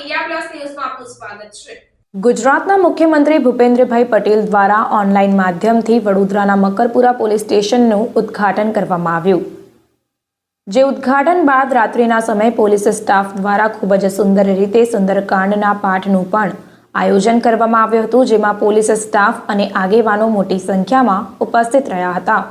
આપનું સ્વાગત છે. ગુજરાતના મુખ્યમંત્રી ભૂપેન્દ્રભાઈ પટેલ દ્વારા ઓનલાઈન માધ્યમથી વડોદરાના મકરપુરા પોલીસ સ્ટેશનનું ઉદ્ઘાટન કરવામાં આવ્યું. જે ઉદ્ઘાટન બાદ રાત્રિના સમયે પોલીસ સ્ટાફ દ્વારા ખૂબ જ સુંદર રીતે સુંદરકાંડના પાઠનું પણ આયોજન કરવામાં આવ્યું હતું, જેમાં પોલીસ સ્ટાફ અને આગેવાનો મોટી સંખ્યામાં ઉપસ્થિત રહ્યા હતા.